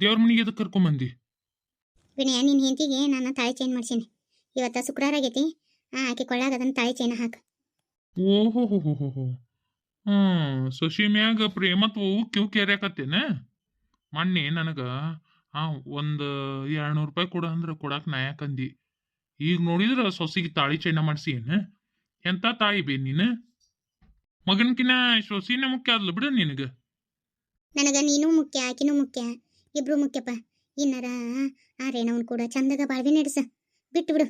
ದೇವ್ರ ಮನೆಗೆ ಎದಕ್ಕೆ ಕರ್ಕೊಂಬಂದಿ? ವಿನಯ ನಿನ್ನ ಹೆಂಡತಿಗೆ ನಾನು ತಾಳಿ ಚೈನ್ ಮಾಡ್ಸೀನಿ. ಇವತ್ತ ಶುಕ್ರವಾರ ಆಗೈತಿ. ಆ ಆಕೆ ಕೊಳ್ಳಾಗ ಅದನ್ನ ತಾಳಿ ಚೈನ ಹಾಕು. ಓಹೋ ಹೋ ಹೋ ಹೋ ಹೋ ಹ್ಮ್ ಸೊಸಿ ಮ್ಯಾಗ ಪ್ರೇಮತ್ವ ಕಿವು ಕೆರ್ಯಾಕತ್ತೇನ? ಮೊನ್ನೆ ನನಗ ಆ ಒಂದು ಎರಡ್ನೂರು ರೂಪಾಯಿ ಕೊಡ ಅಂದ್ರೆ ನಾ ಯಾಕಂದಿ ಈಗ ನೋಡಿದ್ರ ಸೊಸಿಗೆ ತಾಳಿ ಚೈನ ಮಾಡ್ಸಿ ಏನ ಎಂತ ತಾಯಿ ಬೇ ನೀನು? ಮಗನ್ಕಿನ ಸೊಸಿನ ಮುಖ್ಯ ಆದ್ಲು ಬಿಡು ನಿನಗ. ನನಗ ನೀನು ಮುಖ್ಯ ಆಕಿನೂ ಮುಖ್ಯ. ಇಬ್ರು ಮುಖ್ಯಪ್ಪ. ಇನ್ನರ? ಆ ರೇಣವನ್ ಕೂಡ ಚಂದಗ ಬಾಳ್ವೆ ನಡೆಸ. ಬಿಟ್ಟು ಬಿಡು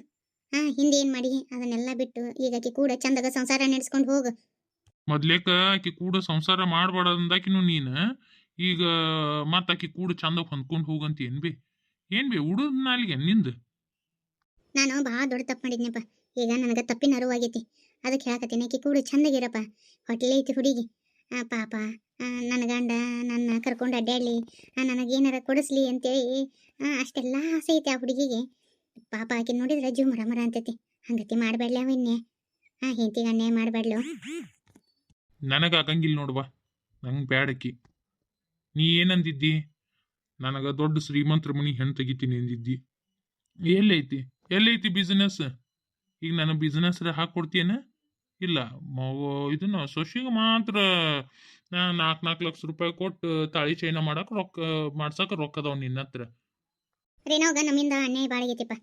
ಆ ಹಿಂದೆ ಏನ್ ಮಾಡಿ? ಅದನ್ನೆಲ್ಲ ಬಿಟ್ಟು ಈಗ ಆಕಿ ಕೂಡ ಚಂದಗ ಸಂಸಾರ ನಡೆಸ್ಕೊಂಡು ಹೋಗು. ಮೊದ್ಲೇಕ ಆಕಿ ಕೂಡ ಸಂಸಾರ ಮಾಡ್ಬೇಡ ಅಂದಾಕಿನು ನೀನ. ಈಗ ಮತ್ತ ಆಕಿ ಕೂಡ ಚಂದ ಹೊಂದ್ಕೊಂಡು ಹೋಗಂತ ಏನ್ ಬಿ? ಏನ್ ಬಿ ಉಡುದ್ ನಾಲಿಗೆ ನಿಂದ? ನಾನು ಭಾಳ ದೊಡ್ಡ ತಪ್ಪು ಮಾಡಿದ್ನಪ್ಪ. ಈಗ ನನಗೆ ತಪ್ಪಿನ ಅರಿವಾಗೈತಿ ಅದಕ್ಕೆ ಹೇಳಕತ್ತೀನಿ ಆಕಿ ಕೂಡ ಚಂದಗಿರಪ್ಪ. ಹೊಟ್ಟೆಲೆ ಐತಿ ಹುಡುಗಿ. ಪಾಪ. ನನ್ನ ಗಂಡ ನನ್ನ ಕರ್ಕೊಂಡು ಅಡ್ಡಾಡಲಿ. ನನಗೇನಾರ ಕೊಡಿಸ್ಲಿ ಅಂತೇಳಿ. ಅಷ್ಟೆಲ್ಲ ಆಸೆ ಐತೆ ಆ ಹುಡುಗಿಗೆ. ಪಾಪ ಆಕೆ ನೋಡಿದ್ರೆ ಜೀವ ಮರ ಮರ ಅಂತೈತಿ. ಹಂಗತಿ ಮಾಡಬೇಡ್ಲಿ ಅವನ್ನೇ ಹಾಂ ಹೆಂಡತಿಗೆ ಅನ್ಯಾಯ ಮಾಡಬೇಡ್ಲು ನನಗೆ ಆಗಂಗಿಲ್ಲ ನೋಡ್ವಾ ನಂಗೆ ಬ್ಯಾಡಕ್ಕಿ ನೀ ಏನಂದಿದ್ದಿ? ನನಗೆ ದೊಡ್ಡ ಶ್ರೀಮಂತ್ರ ಮನಿ ಹೆಣ್ಣು ತೆಗಿತೀನಿ ಅಂದಿದ್ದಿ. ಎಲ್ಲೈತಿ? ಎಲ್ಲೈತಿ ಬಿಸ್ನೆಸ್ ಈಗ ನನ್ನ ಬಿಸ್ನೆಸ್ ಹಾಕೊಡ್ತೀಯನ ಇಲ್ಲ. ಇದನ್ನ ಸೊಸಿಗೆ ಮಾತ್ರ ನಾಲ್ಕು ನಾಲ್ಕು ಲಕ್ಷ ರೂಪಾಯಿ ಕೊಟ್ಟು ತಾಳಿ ಚೈನ ಮಾಡಕ್ ರೊಕ್ಕ, ಮಾಡ್ಸಕ್ ರೊಕ್ಕ ಅದಾವ ನಿನ್ನ ಹತ್ರ. ನಮ್ಮಿಂದ ಅನ್ಯಾಯ ಬಾಳಗೈತಿಪ್ಪ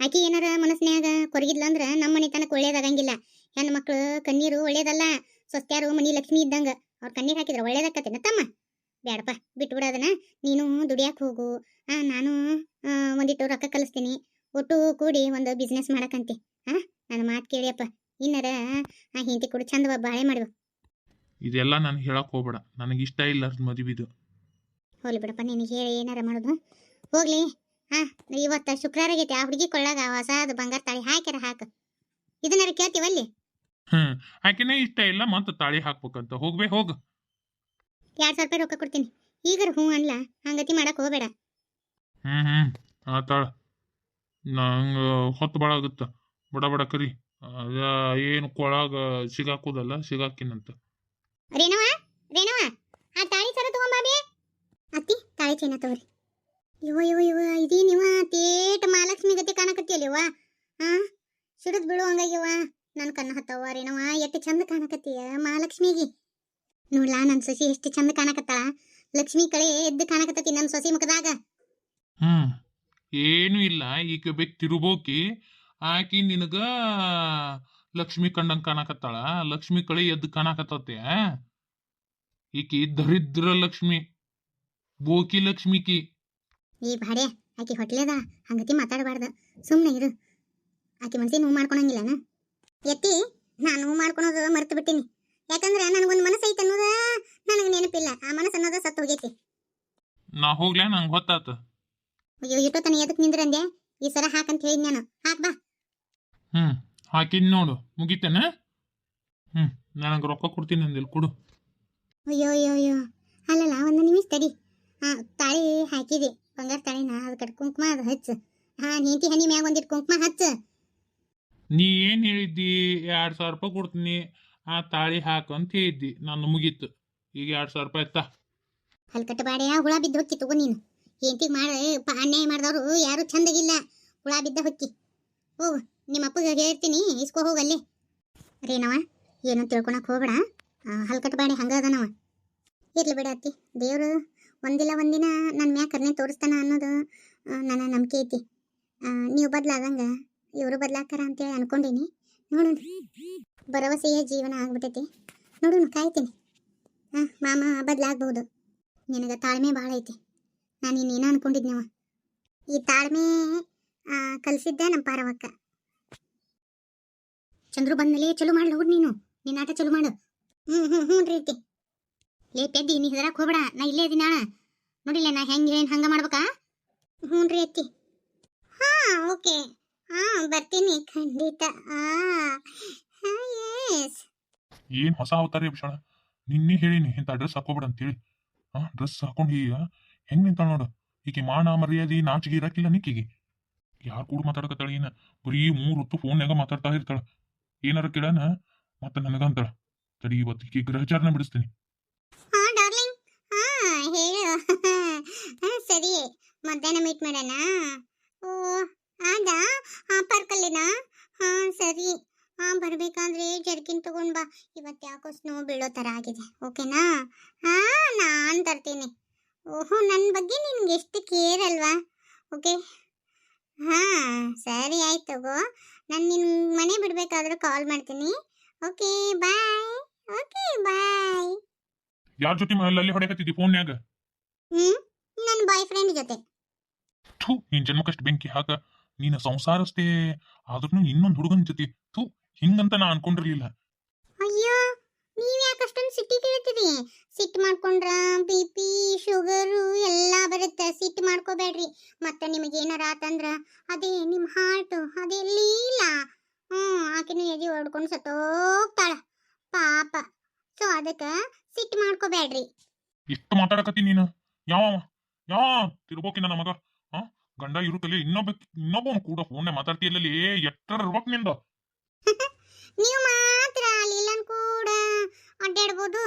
ಆಕಿ ಏನಾರ ಮನಸ್ನ್ಯಾಗ ಕೊರಗಿದ್ಲ ಅಂದ್ರ ನಮ್ಮ ಮನೆತನಕ್ಕೆ ಒಳ್ಳೇದಾಗಂಗಿಲ್ಲ. ಹೆಣ್ಣು ಮಕ್ಕಳು ಕಣ್ಣೀರು ಒಳ್ಳೇದಲ್ಲ. ಸ್ವಸ್ತ್ಯಾರು ಮನಿ ಲಕ್ಷ್ಮಿ ಇದ್ದಂಗ. ಅವ್ರ ಕಣ್ಣೀರ್ ಹಾಕಿದ್ರೆ ಒಳ್ಳೇದಾಕತ್ತೇನ? ತಮ್ಮ. ಬೇಡಪ್ಪ ಬಿಟ್ಬಿಡು ಅದನ್ನ. ನೀನು ದುಡಿಯಕ್ಕೆ ಹೋಗು. ನಾನು ಒಂದಿಟ್ಟು ರೊಕ್ಕ ಕಲಿಸ್ತೀನಿ. ಒಟ್ಟು ಕೂಡಿ ಒಂದು ಬಿಸ್ನೆಸ್ ಮಾಡಕಂತಿ. ಹಾ ನನ್ನ ಮಾತು ಕೇಳಿಯಪ್ಪ. ಇನ್ನರ ಆ ಹಿಂತಿ ಕೂಡ ಚಂದ ಬಾಳೆ ಮಾಡುವ ಇದೆಲ್ಲ ನಾನು ಹೇಳಕ್ ಹೋಗ್ಬೇಡ. ನನಗೆ ಇಷ್ಟ ಇಲ್ಲ ಮದುವಿದು. ಹೋಗ್ಲಿ ಬಿಡಪ್ಪ ನಿನಗೆ ಹೇಳಿ ಏನಾರ ಮಾಡೋದು. ಹೋಗ್ಲಿ. ಹಾ ಇವತ್ತು ಶುಕ್ರವಾರ ಆಗೈತಿ ಆ ಹುಡುಗಿ ಕೊಳ್ಳಾಗ ಹೊಸಾದ ಬಂಗಾರ ತಾಳಿ ಹಾಕ್ಯಾರ ಹಾಕ. ಇದನ್ನಾರ ಕೇಳ್ತೀವಲ್ಲಿ ಹ್ಮ್ ಆಕೆನೇ ಇಷ್ಟ ಇಲ್ಲ ಮತ್ತೆ ತಾಳಿ ಹಾಕ್ಬೇಕಂತ. ಹೋಗ್ಬೇ ಹೋಗ್. ಎರಡ್ ಸಾವಿರ ರೂಪಾಯಿ ರೊಕ್ಕ ಕೊಡ್ತೀನಿ. ಈಗ ಹ್ಞೂ ಅನ್ಲ ಹಂಗತಿ ಮಾಡಕ್ ಹೋಗ್ಬೇಡ. ಹ್ಮ್ ಹ್ಮ್. ತಾಳ ನಂಗೆ ಹೊತ್ತು ಭಾಳ ಆಗುತ್ತ. ಬಡ ಬಡ ಕರಿ. ಅದ ಏನು ಕೊಳಗ ಸಿಗಾಕೋದಲ್ಲ ಸಿಗಾಕಿನಂತ ರೇಣವ ರೇಣವ ಆ ತಾಳಿ ಸರ ತಗೊಂಬಾಬಿ ಅತ್ತಿ ತಾಳಿ ಚೈನ ತಗೋರಿ. ಇವ ಇವ ಇವ ಇದೇನ್ ಇವ ತೇಟ ಮಹಾಲಕ್ಷ್ಮಿ ಗತಿ ಕಾಣಕತ್ತಿಯಲ್ಲ ಇವ ಹಾ ಸಿಡದ್ ಬೀಳು ಹಂಗಾಗಿವ ನನ್ನ ಕಣ್ಣ ಹತ್ತವ ರೇಣವ ಎಷ್ಟು ಚಂದ ಕಾಣಕತ್ತೀಯ ಮಹಾಲಕ್ಷ್ಮಿಗೆ. ನೋಡ್ಲಾ ನನ್ನ ಸೊಸಿ ಎಷ್ಟು ಚಂದ ಕಾಣಕತ್ತಾಳ. ಲಕ್ಷ್ಮಿ ಕಳೆ ಎದ್ದು ಕಾಣಕತ್ತತಿ ನನ್ನ ಸೊಸಿ ಮುಖದಾಗ. ಹ್ಮ್ ಏನು ಇಲ್ಲ ಈಗ ಬೇಕ್ ತಿರುಬೋಕಿ ಆಕಿ ನಿನಗ ಲಕ್ಷ್ಮಿ ಕಂಡಂಗ್ ಕಾಣಕತ್ತಾಳ ಲಕ್ಷ್ಮಿ ಕಳಿ ಎದ್ದು ಕಾಣಕತ್ತತೆ ಈಕಿ ದರಿದ್ರ ಲಕ್ಷ್ಮಿ ಬೋಕಿ ಲಕ್ಷ್ಮಿಕಿ ಈ ಬಾಡೆ ಆಕಿ ಹೊಟ್ಲೆದ ಹಂಗತಿ ಮಾತಾಡಬಾರ್ದ ಸುಮ್ಮನೆ ಇರು. ಆಕಿ ಮನ್ಸಿಗೆ ನೋವು ಮಾಡ್ಕೊಳಂಗಿಲ್ಲನ ಎತ್ತಿ ನಾನು ನೋವು ಮಾಡ್ಕೊಳೋದು ಮರೆತು ಬಿಟ್ಟಿನಿ. ಯಾಕಂದ್ರೆ ನನಗೊಂದು ಮನಸ್ಸು ಐತೆ ಅನ್ನೋದ ನನಗೆ ನೆನಪಿಲ್ಲ ಆ ಮನಸ್ಸು ಅನ್ನೋದು ಸತ್ತು ಹೋಗೈತಿ. ನಾ ಹೋಗ್ಲೇ ನಂಗೆ ಗೊತ್ತಾತು. ಅಯ್ಯೋ ಇಟ್ಟು ತನ ಎದಕ್ ನಿಂದ್ರಂದೆ? ಈ ಸರ ಹಾಕಂತ ಹೇಳಿದ್ ನಾನು. ಹಾಕ್ ಬಾ. ಹ್ಮ್ ಹಾಕಿದ್ ನೋಡು ಮುಗಿತೇನ? ಹ್ಮ್ ನನಗೆ ರೊಕ್ಕ ಕೊಡ್ತೀನಿ ಅಂದಿಲ್ ಕೊಡು. ಅಯ್ಯೋ ಅಯ್ಯೋ ಅಯ್ಯೋ. ಅಲ್ಲಲ್ಲ ಒಂದು ನಿಮಿಷ ತಡಿ. ಹಾಂ ತಾಳಿ ಹಾಕಿದೆ ಬಂಗಾರ ತಾಳಿನ ಅದಕ್ಕೆ ಕುಂಕುಮ ಅದು ಹಚ್ಚು. ಹಾಂ ನೀತಿ ಹನಿ ಮ್ಯಾಗ ಒಂದಿಟ್ಟು ಕುಂಕುಮ ಹಚ್ಚು. ನೀ ಏನು ಹೇಳಿದ್ದಿ? ಎರಡು ಸಾವಿರ ರೂಪಾಯಿ ಕೊಡ್ತೀನಿ. ಆ ತಾಳಿ ಹಾಕು ಅಂತ ಹೇಳಿದ್ದಿ ನಾನು ಮುಗೀತು. ಈಗ ಎರಡು ಸಾವಿರ ರೂಪಾಯಿ ಎತ್ತ ಹಲ್ಕಟ್ಟ ಬಾಡೆಯ ಹುಳ ಬಿದ್ದು ಹೊಕ್ಕಿ ತಗೋ ನೀನು. ಹೆಂಡತಿಗೆ ಮಾಡ ಅನ್ಯಾಯ ಮಾಡಿದವರು ಯಾರು ಚಂದಗಿಲ್ಲ. ಹುಳ ಬಿದ್ದ ಹೊಕ್ಕಿ. ಹೋಗು. ನಿಮ್ಮ ಅಪ್ಪಗೆ ಹೇಳ್ತೀನಿ ಇಸ್ಕೋ ಹೋಗಲ್ಲಿ ರೀನವ ಏನು ತಿಳ್ಕೊಳಕ್ ಹೋಗಬೇಡ. ಹಲ್ಕಟ್ಬೇಡಿ ಹಲ್ಕಟ್ಟ ಬಾಡೆ ಹಂಗ ಅದನವ ಇರ್ಲಿ ಬಿಡ ಅತ್ತಿ, ದೇವರು ಒಂದಿಲ್ಲ ಒಂದಿನ ನನ್ನ ಮ್ಯಾಕ್ ಕರ್ನೆ ತೋರಿಸ್ತಾನ ಅನ್ನೋದು ನನ್ನ ನಂಬಿಕೆ ಐತಿ. ನೀವು ಬದಲಾದಂಗ ಇವರು ಬದಲಾಕಾರ ಅಂತೇಳಿ ಅನ್ಕೊಂಡೀನಿ. ನೋಡೋಣ. ಭರವಸೆಯ ಜೀವನ ಆಗ್ಬಿಟ್ಟೈತಿ ನೋಡೋಣ, ಕಾಯ್ತೀನಿ. ಹಾಂ ಮಾಮ ಬದಲಾಗ್ಬೋದು ನಿನಗೆ ತಾಳ್ಮೆ ಭಾಳ ಐತಿ. ನಾನು ಇನ್ನೇನು ಅನ್ಕೊಂಡಿದ್ನವ? ಈ ತಾಳ್ಮೆ ಕಲಿಸಿದ್ದೆ ನಮ್ಮ ಪಾರವಕ್ಕ. ಚಂದ್ರು ಬಂದ್ಮೇಲೆ ಚಲೋ ಮಾಡ್ಲು ಹುಡ್ ನೀನು. ನಿನ್ನ ಆಟ ಚಲೋ ಮಾಡು. ಹ್ಞೂ ಹ್ಞೂ ಹ್ಞೂ ರೀತಿ ಲೇ ಪೆದ್ದಿ, ನೀ ಹೆದರಾಕ್ ಹೋಗ್ಬೇಡ. ನಾ ಇಲ್ಲೇ ಇದೀನಿ ಅಣ್ಣ. ನೋಡಿಲ್ಲ ನಾ ಹೆಂಗೆ, ಏನು ಹಂಗೆ ಮಾಡ್ಬೇಕಾ? ಹ್ಞೂ ರೀ ಅತ್ತಿ. ಹಾಂ, ಓಕೆ. ಹಾಂ, ಬರ್ತೀನಿ. ಖಂಡಿತ. ಏನು ಏನ್ ಹೊಸ ಅವತಾರ ಭೂಷಣ ನಿನ್ನೆ ಹೇಳಿನಿ, ಇಂಥ ಡ್ರೆಸ್ ಹಾಕೋಬೇಡ ಅಂತೇಳಿ. ಹಾ ಡ್ರೆಸ್ ಹಾಕೊಂಡು ಈಗ ಹೆಂಗ್ ನಿಂತ ನೋಡು. ಈಕಿ ಮಾನ, ಮರ್ಯಾದಿ ನಾಚಿಗೆ ಇರಕ್ಕಿಲ್ಲ ನಿಕ್ಕಿಗೆ. ಯಾರು ಕೂಡ ಮಾತಾಡ್ಕತ್ತಾಳೆ ಏನ ಬರೀ ಮೂರು ಹೊತ್ತು ಫೋನ್ಯಾಗ ಮಾತಾಡ್ತಾ ಇರ್ತಾಳ. ಏನಾರ ಕೇಳನ ಮತ್ತೆ ನನಗಂತಾಳ ತಡಿ ಇವತ್ತು ಗ್ರಹಚಾರನ ಬಿಡಿಸ್ತೀನಿ. ಡಾರ್ಲಿಂಗ್. ಹಾ ಹೇಳು. ಹಾ, ಸರಿ. ಮಧ್ಯಾಹ್ನ ಮೀಟ್ ಮಾಡೋಣ? ಓ ಆದಾ? ಹಾಂ ಪಾರ್ಕಲ್ಲಿನಾ ಹಾಂ ಸರಿ. ಹಾಂ ಬರಬೇಕಾದ್ರೆ ಜರ್ಕಿನ್ ತಗೊಂಡ್ ಬಾ. ಇವತ್ತು ಯಾಕೋ ಸ್ನೋ ಬೀಳೋ ಥರ ಆಗಿದೆ. ಓಕೆನಾ ಹಾಂ ನಾನು ತರ್ತೀನಿ. ಓಹೋ ನನ್ನ ಬಗ್ಗೆ ನಿನ್ಗೆ ಎಷ್ಟು ಕೇರ್ ಅಲ್ವಾ? ಓಕೆ ಹಾಂ ಸರಿ ಆಯ್ತು ತಗೋ. ನಾನು ನಿನ್ನ ಮನೆ ಬಿಡಬೇಕಾದ್ರೆ ಕಾಲ್ ಮಾಡ್ತೀನಿ. ಓಕೆ ಬಾಯ್ ಓಕೆ ಬಾಯ್ ಯಾರ ಜೊತೆ ಅಲ್ಲಿ ಹೊಡೆಕತ್ತಿದ್ದಿ ಫೋನ್ಯಾಗ ಹ್ಮ್ ನನ್ನ ಬಾಯ್ ಫ್ರೆಂಡ್ ಜೊತೆ. ಥೂ ನಿನ್ ಜನ್ಮಕ್ಕಷ್ಟು ಬೆಂಕಿ ಹಾಕ. ನೀನ ಸಂಸಾರಸ್ಥೆ ಆದ್ರೂ ಇನ್ನೊಂದು ಹುಡುಗನ ಜೊತೆ. ಥೂ ಹಿಂಗಂತ ನಾ ಅನ್ಕೊಂಡಿರ್ಲಿಲ್ಲ. ಅಯ್ಯೋ ನೀವ್ ಯಾಕೆ ಅಷ್ಟೊಂದು ಕೇಳ್ತೀರಿ ಸಿಟ್ಟು ಮಾಡ್ಕೊಂಡ್ರ ಬಿ ಪಿ ಶುಗರು ಎಲ್ಲ ಬರುತ್ತೆ. ಸಿಟ್ಟು ಮಾಡ್ಕೋಬೇಡ್ರಿ. ಮತ್ತೆ ನಿಮಗೆ ಏನಾರ ಆತಂದ್ರ ಅದೇ ನಿಮ್ಮ ಹಾರ್ಟ್ ಅದೇ ಲೀಲಾ. ಹ್ಞೂ ಆಕೆನ ಎದೆ ಹೊಡ್ಕೊಂಡು ಸತ್ತೋಗ್ತಾಳ. ಪಾಪ. ಸೊ ಅದಕ್ಕೆ ಸಿಟ್ಟು ಮಾಡ್ಕೋಬೇಡ್ರಿ. ಎಷ್ಟು ಮಾತಾಡಕತ್ತಿ ನೀನು? ಯಾವ ಯಾವ ತಿರ್ಬೋಕಿನ ನನ್ನ ಮಗ. ಹಾ? ಗಂಡ ಇರುತ್ತಲ್ಲಿ ಇನ್ನೊಬ್ಬ ಇನ್ನೊಬ್ಬ ಕೂಡ ಫೋನ್ ಮಾತಾಡ್ತಿಯಲ್ಲಿ ಎಷ್ಟರ ಇರ್ಬೇಕ್ನಿಂದ? ನೀವು ಅಡ್ಡಾಡ್ಬೋದು.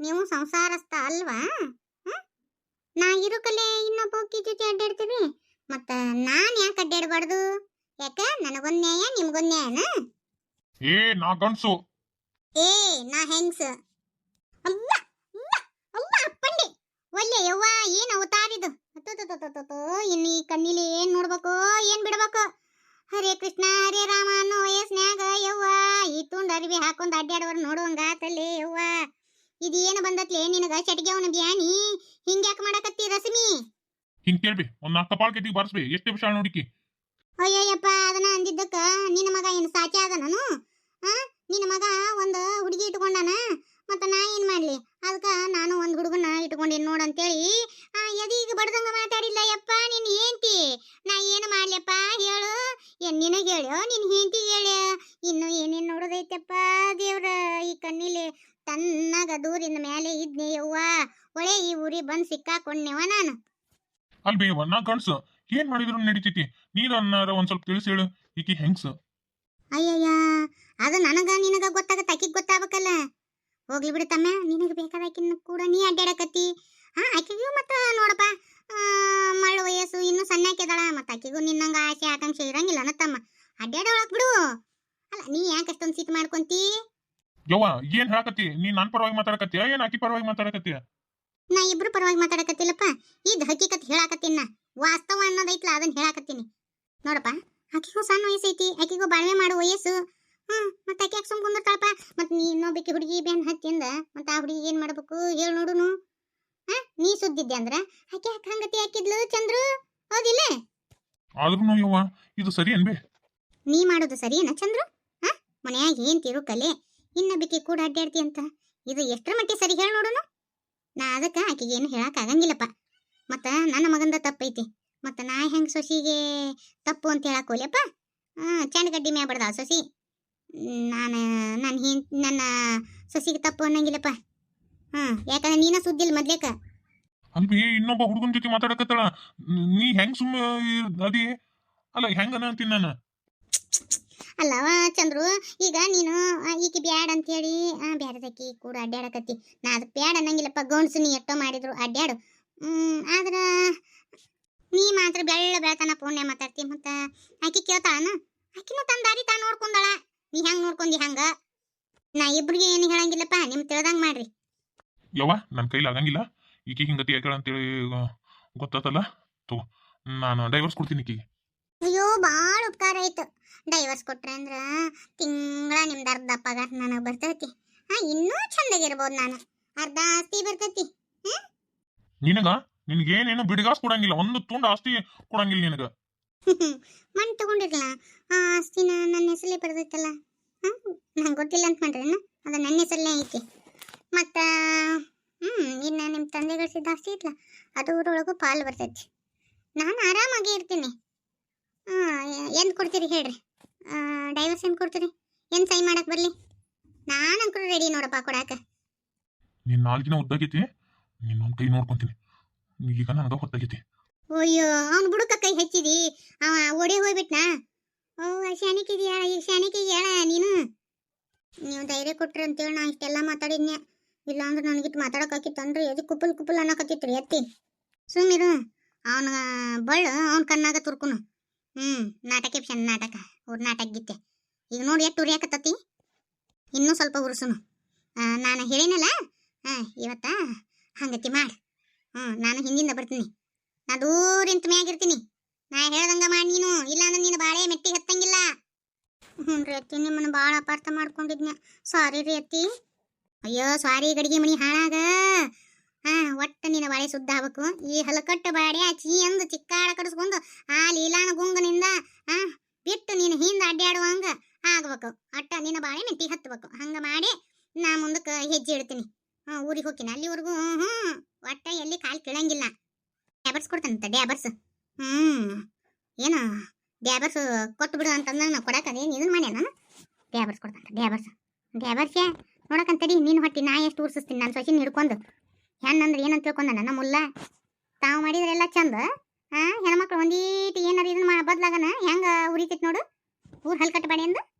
ನೀವು ಸಂಸಾರಸ್ಥ ಅಲ್ವಾ? ಹ? ನಾ ಇರುಕಲೆ ಇನ್ನೊಬ್ಬ ಒಕ್ಕಿ ಜೊತೆ ಅಡ್ಡಾಡ್ತೀವಿ. ಮತ್ತ ನಾನ್ ಯಾಕೆ ಅಡ್ಡಾಡ್ಬಾರ್ದು? ಯಾಕ? ನನಗೊಂದ್ ನ್ಯಾಯ ನಿಮ್ಗೊಂದ್ ನ್ಯಾಯನ? ಏ ನಾ ಗಂಡ್ಸು. ಏ ನಾ ಹೆಂಗ್ಸ? ಅವ್ವ ಅವ್ವ ಅವ್ವ ಅಪ್ಪಂಡಿ. ಒಲ್ಲೆ ಯವ್ವ ಏನ್ ಅವತಾರಿದು? ಅತ್ತೋ ಇನ್ನು ಈ ಕಣ್ಣಿಲಿ ಏನು ನೋಡ್ಬೇಕು ಏನ್ ಬಿಡ್ಬೇಕು? ಹರೇ ಕೃಷ್ಣ ಹರೇ ರಾಮ ಅನ್ನೋ ವಯಸ್ನ್ಯಾಗ ಯವ್ವ ಈ ತುಂಡ ಅರಿವಿ ಹಾಕೊಂಡ್ ಅಡ್ಡಾಡೋರ್ ತಲೆ ಯವ್ವ. ಇದೇನು ಬಂದತ್ಲೆ ನಿನಗ ಚಟಿಗೆ ಅವನ ಬ್ಯಾನಿ? ಹಿಂಗ್ಯಾಕ್ ಮಾಡಕತ್ತಿ ರಶ್ಮಿ? ಹಿಂಗ್ ಕೇಳ್ಬಿ ಒಂದ್ ನಾಲ್ಕು ಕಪಾಳ ಕೆತ್ತಿಗೆ ಬಾರಿಸ್ಬಿ ಎಷ್ಟು ನಿಮಿಷ ನೋಡಿಕಿ? ಅಯ್ಯಯ್ಯಪ್ಪ ಅದನ್ನ ಅಂದಿದ್ದಕ್ಕ ನಿನ್ನ ಮಗ ಏನು ಸಾಚೆ ಅದ ನಾನು ಆ ನಿನ್ನ ಮಗ ಒಂದು ಹುಡುಗಿ ಇಟ್ಕೊಂಡಾನ? ಮತ್ತ ನಾ ಏನು ಮಾಡ್ಲಿ? ಅದಕ್ಕ ನಾನು ಒಂದು ಹುಡುಗನ ಇಟ್ಕೊಂಡೇನ್ ನೋಡಂತೇಳಿ ತನ್ನಾಗ ದೂರಿಂದ ಮೇಲೆ ಇದ್ನೆ ಯವ್ವ. ಒಳೆ ಈ ಊರಿ ಬಂದ್ ಸಿಕ್ಕಾಕೊಂಡ್ನೆವ ನಾನು. ಅಲ್ಬಿ ನಾ ಗಂಡ್ಸು ಏನ್ ಮಾಡಿದ್ರು ನಡೀತೈತಿ? ನೀನ್ ಅನ್ನಾರ ಒಂದ್ ಸ್ವಲ್ಪ ತಿಳಿಸಿ ಹೇಳು. ಈಕಿ ಹೆಂಗ್ಸ? ಅಯ್ಯಯ್ಯ ಅದು ನನಗ ನಿನಗ ಗೊತ್ತಾಗ ಆಕಿಗ್ ಗೊತ್ತಾಗಬೇಕಲ್ಲ. ಹೋಗ್ಲಿ ಬಿಡು ತಮ್ಮ ನಿನಗೆ ಬೇಕಾದಾಕಿನ ಕೂಡ ನೀ ಅಡ್ಡಾಡಕತ್ತಿ. ಹಾ ಆಕಿಗೂ ಮತ್ತ ನೋಡಪ್ಪ ಮಳ್ಳ ವಯಸ್ಸು ಇನ್ನು ಸಣ್ಣಾಕಿದಾಳ ಮತ್ತ ಆಕಿಗೂ ನಿನ್ನಂಗ ಆಸೆ ಆಕಾಂಕ್ಷೆ ಇರಂಗಿಲ್ಲ ತಮ್ಮ. ಅಡ್ಡಾಡೋಳಕ್ ಬಿಡು. ಅಲ್ಲ ನೀ ಯಾಕೆ ಅಷ್ಟೊಂದು ಸಿಟ್ಟು ಮಾಡ್ಕೊಂತಿ? ಯವ್ವ ಏನ್ ಹೇಳಕತ್ತಿ? ನೀ ನನ್ ಪರವಾಗಿ ಮಾತಾಡಕತ್ತೀಯ ಏನ್ ಆಕಿ ಪರವಾಗಿ ಮಾತಾಡಕತ್ತೀಯ ನಾ ಇಬ್ರು ಪರವಾಗಿ ಮಾತಾಡಕತ್ತಿಲ್ಲಪ್ಪ. ಇದ್ ಹಕ್ಕಿಕತ್ ಹೇಳಾಕತ್ತೀನಿ ನಾ. ವಾಸ್ತವ ಅನ್ನೋದೈತ್ಲ ಅದನ್ನ ಹೇಳಾಕತ್ತೀನಿ. ನೋಡಪ್ಪ ಆಕಿಗೂ ಸಣ್ಣ ವಯಸ್ಸೈತಿ ಆಕಿಗೂ ಬಾಳ್ವೆ ಮಾಡೋ ವಯಸ್ಸು. ಹ್ಮ್ ಮತ್ತೆ ಆಕೆ ಸುಮ್ ಕುಂದಿರ್ತಾಳಪ್ಪ? ಮತ್ ನೀ ಇನ್ನೊಬ್ಬಕಿ ಹುಡುಗಿ ಬೆನ್ ಹತ್ತಿಂದ ಮತ್ತೆ ಆ ಹುಡುಗಿ ಏನ್ ಮಾಡ್ಬೇಕು ಹೇಳ್ ನೋಡುನು. ಹಾ ನೀ ಸುದ್ದಿದ್ದೆ ಅಂದ್ರ? ಆಕೆ ಯಾಕೆ ಹಂಗತಿ ಹಾಕಿದ್ಲು ಚಂದ್ರು? ಹೌದಿಲ್ಲ? ಆದ್ರೂ ಯವ್ವ ಇದು ಸರಿ ಅನ್ಬೇ? ನೀ ಮಾಡೋದು ಸರಿನಾ ಚಂದ್ರು? ಹಾ ಮನ್ಯಾಗ ಏನ್ ತಿರುಕಲೆ ಬಿಕ್ಕಿ ಕೂಡ ಅಡ್ಡಾಡ್ತಿ ಅಂತ. ಇದು ಎಷ್ಟರ ಮಟ್ಟಿಗೆ ಸರಿ ಹೇಳಿ ನೋಡೋನು? ನಾ ಅದಕ್ಕೆ ಆಕಿಗೆ ಏನು ಹೇಳಕ್ ಆಗಂಗಿಲ್ಲಪ್ಪ. ಮತ್ತು ನನ್ನ ಮಗಂದ ತಪ್ಪೈತಿ. ಮತ್ತು ನಾ ಹೆಂಗ್ ಸೊಸಿಗೆ ತಪ್ಪು ಅಂತ ಹೇಳಕ್ ಹೋಲಿಯಪ್ಪ ಹ್ಮ್ ಚಂದ ಗಡ್ಡಿ ಮ್ಯಾ ಬಡ್ದ ಸೊಸಿ. ನಾನು ನನ್ನ ಹಿ ನನ್ನ ಸೊಸಿಗೆ ತಪ್ಪು ಅನ್ನಂಗಿಲ್ಲಪ್ಪ. ಹ್ಮ್ ಯಾಕಂದ್ರೆ ನೀನ ಸುದ್ದಿಲ್ಲ ಮೊದ್ಲೇಕ. ಅಲ್ಬಿ ಇನ್ನೊಬ್ಬ ಹುಡುಗನ ಜೊತೆ ಮಾತಾಡಕತ್ತಳ. ನೀ ಹೆಂಗ್ ಸುಮ್ಮ ಅದಿ? ಅಲ್ಲ ಹೆಂಗ ಅಂತೀನಿ ನಾನು? ಅಲ್ಲವ ಚಂದ್ರು, ಈಗ ನೀನು ಈಕೆ ಬ್ಯಾಡ್ ಅಂತೇಳಿ ಬ್ಯಾಡದಕ್ಕಿ ಕೂಡ ಅಡ್ಡಾಡಕತ್ತಿ ನಾ ಅದಕ್ಕೆ ಬ್ಯಾಡ ಅನ್ನಂಗಿಲ್ಲಪ್ಪ ಗೌಣ್ಸು ನೀ ಎಷ್ಟೋ ಮಾಡಿದ್ರು ಅಡ್ಡಾಡು ಆದ್ರೆ ನೀ ಮಾತ್ರ ಬೆಳ್ಳ ಬೆಳತನ ಪುಣ್ಯ ಮಾತಾಡ್ತಿ ಮತ್ತ ಆಕಿ ಕೇಳ್ತಾಳನ? ಆಕಿನೂ ತನ್ನ ದಾರಿ ತಾ ನೋಡ್ಕೊಂಡಾಳ. ನೀ ಹೆಂಗ್ ನೋಡ್ಕೊಂಡಿ ಹಂಗ? ನಾ ಇಬ್ರಿಗೆ ಏನು ಹೇಳಂಗಿಲ್ಲಪ್ಪ, ನಿಮ್ ತಿಳ್ದಂಗ್ ಮಾಡ್ರಿ. ಯವ್ವ ನನ್ನ ಕೈಲಿ ಆಗಂಗಿಲ್ಲ. ಈಕಿ ಹಿಂಗತಿ ಯಾಕೆ ಅಂತೇಳಿ ಗೊತ್ತಾತಲ್ಲ? ತಗೋ ನಾನು ಡೈವರ್ಸ್ ಕೊಡ್ತೀನಿ ಈಕಿಗೆ. ಭಾಳ ಉಪಕಾರ ಆಯ್ತು. ಡೈವರ್ಸ್ ಕೊಟ್ರೆ ಅಂದ್ರೆ ತಿಂಗಳ ನಿಮ್ದು ಅರ್ಧ ಪಗಾರ ನನಗೆ ಬರ್ತೈತಿ. ಹಾ ಇನ್ನೂ ಚಂದಾಗಿರ್ಬೋದು ನಾನು. ಅರ್ಧ ಆಸ್ತಿ ಬರ್ತೈತಿ. ನಿನಗ? ನಿನಗೇನೇನು ಬಿಡಿಗಾಸ್ ಕೊಡಂಗಿಲ್ಲ. ಒಂದು ತುಂಡು ಆಸ್ತಿ ಕೊಡಂಗಿಲ್ಲ ನಿನಗ. ಮಣ್ಣು ತಗೊಂಡಿರಲ್ಲ ಆ ಆಸ್ತಿನ ನನ್ನ ಹೆಸರಲ್ಲಿ ಬರ್ತೈತಲ್ಲ ಹಾಂ ನಂಗೆ ಗೊತ್ತಿಲ್ಲ ಅಂತ ಮಾಡ್ರೇನ ಅದು ನನ್ನ ಹೆಸರಲ್ಲೇ ಐತಿ. ಮತ್ತು ಹ್ಞೂ ಇನ್ನು ನಿಮ್ಮ ತಂದೆ ಗಳಿಸಿದ ಆಸ್ತಿ ಐತ್ಲ. ಅದು ಊರೊಳಗೂ ಪಾಲು ಬರ್ತೈತಿ. ನಾನು ಆರಾಮಾಗಿ ಇರ್ತೀನಿ. ಹಾಂ ಎಂದು ಕೊಡ್ತೀರಿ ಹೇಳ್ರಿ? ಡೈವರ್ಸ್ ಏನು ಕೊಡ್ತೀರಿ? ಏನು ಸೈ ಮಾಡಕ್ಕೆ ಬರಲಿ? ನಾನು ನಾನಂಕರು ರೆಡಿ ನೋಡಪ್ಪ ಕೊಡಾಕ. ನಿನ್ನ ನಾಲ್ಕಿನ ಉದ್ದಾಗೈತಿ ನಿನ್ನೊಂದು ಕೈ ನೋಡ್ಕೊಂತೀನಿ. ಈಗ ನನಗ ಹೊತ್ತಾಗೈತಿ. ಅಯ್ಯೋ ಅವ್ನು ಬುಡಕ ಕೈ ಹೆಚ್ಚಿದಿ. ಅವ ಓಡಿ ಹೋಗ್ಬಿಟ್ನಾ? ಓ ಶಾನಿಕಿದ್ಯಾ ಈಗ ಹೇಳ ನೀನು. ನೀವು ಧೈರ್ಯ ಕೊಟ್ರಿ ಅಂತೇಳಿ ನಾ ಇಷ್ಟೆಲ್ಲ ಮಾತಾಡಿದ್ನ್ಯ. ಇಲ್ಲಾಂದ್ರೆ ನನಗಿಟ್ಟು ಮಾತಾಡೋಕಾಕಿತ್ತು ಅಂದ್ರೆ ಎದು ಕುಪ್ಪಲ್ ಕುಪ್ಪಲ್ ಅನ್ನಕತ್ತಿತ್ರಿ ಎತ್ತಿ. ಸುಮ್ಮಿರು ಅವನ ಬಳ್ಳ ಅವನ ಕಣ್ಣಾಗ ತುರ್ಕುನು. ಹ್ಮ್, ನಾಟಕ ಎಪ್ಷನ್ ನಾಟಕ ಅವ್ರ ನಾಟಕ ಗೀತೆ. ಈಗ ನೋಡಿ ಎಷ್ಟು ಉರಿಯಾಕತ್ತತಿ ಇನ್ನೂ ಸ್ವಲ್ಪ ಉರ್ಸುನು. ನಾನು ಹೇಳಿನಲ್ಲ ಹಾಂ ಇವತ್ತ ಹಂಗತಿ ಮಾಡಿ. ಹ್ಞೂ ನಾನು ಹಿಂದಿಂದ ಬರ್ತೀನಿ. ನಾ ದೂರಿಂತ ಮ್ಯಾಗಿರ್ತೀನಿ ನಾ ಹೇಳ್ದಂಗ ಮಾಡಿ ನೀನು, ಇಲ್ಲಾಂದ್ರೆ ನೀನು ಬಾಳೆ ಮೆಟ್ಟಿಗೆ ಹತ್ತಂಗಿಲ್ಲ. ಹ್ಞೂ ರೀ ಅತ್ತಿ, ನಿಮ್ಮನ್ನು ಭಾಳ ಅಪಾರ್ಥ ಮಾಡ್ಕೊಂಡಿದ್ನ. ಸಾರಿ ರೀ ಅತ್ತಿ. ಅಯ್ಯೋ, ಸಾರಿ ಗಡಿಗೆ ಮಣಿ ಹಾಳಾಗ. ಒಟ್ಟ ನಿನ್ನ ಬಾಳೆ ಶುದ್ಧ ಆಗ್ಬೇಕು. ಈ ಹಲಕಟ್ಟು ಬಾಡಿ ಚೀ ಅಂದು ಚಿಕ್ಕಾಳ ಕಡಿಸ್ಕೊಂಡು ಆ ಲೀಲಾನ ಗುಂಗನಿಂದ, ಆ, ಬಿಟ್ಟು ನೀನು ಹಿಂದೆ ಅಡ್ಡಾಡುವಂಗ ಆಗ್ಬೇಕು. ಅಟ್ಟ ನಿನ್ನ ಬಾಳೆ ಮೆಟ್ಟಿ ಹತ್ಬೇಕು. ಹಂಗ ಮಾಡಿ ನಾ ಮುಂದಕ್ಕೆ ಹೆಜ್ಜೆ ಇಡ್ತೀನಿ. ಹ್ಞೂ ಊರಿಗೆ ಹೋಗ್ತೀನಿ. ಅಲ್ಲಿವರೆಗೂ ಹ್ಞೂ ಒಟ್ಟ ಎಲ್ಲಿ ಕಾಲು ಕೀಳಂಗಿಲ್ಲ. ಡ್ಯಾಬರ್ಸ್ ಕೊಡ್ತಾನಂತ ಡ್ಯಾಬರ್ಸ್ ಹ್ಞೂ ಏನು ಡ್ಯಾಬರ್ಸ್ ಕೊಟ್ಟು ಬಿಡು ಅಂತಂದ್ರೆ ನಾವು ಕೊಡಕ್ಕೆ ಅದೇನು ಇದನ್ನ ಮಾಡ್ಯಾನ ನಾನು? ಡ್ಯಾಬರ್ಸ್ ಕೊಡ್ತಾನ ಡ್ಯಾಬರ್ಸ್ ಡ್ಯಾಬರ್ಸೇ ನೋಡಕಂತಡಿ ನೀನು ಹೊಟ್ಟಿ ನಾ ಎಷ್ಟು ಊರ್ಸಿಸ್ತೀನಿ ನಾನು ಸೊಸಿನ ಹಿಡ್ಕೊಂಡು. ಹೆಣ್ಣಂದ್ರೆ ಏನಂತ ತಿಳ್ಕೊಂಡ ಮುಲ್ಲ? ತಾವು ಮಾಡಿದ್ರೆಲ್ಲ ಚಂದ. ಹಾ ಹೆಣ್ಮಕ್ಳು ಒಂದೀಟ್ ಏನಾರ ಇದನ್ನ ಬದ್ಲಾಗನ ಹೆಂಗೆ ಉರಿತೈತಿ ನೋಡು? ಊರು ಹಲ್ಕಟ್ಟ ಬಾಡಿ ಅಂದು.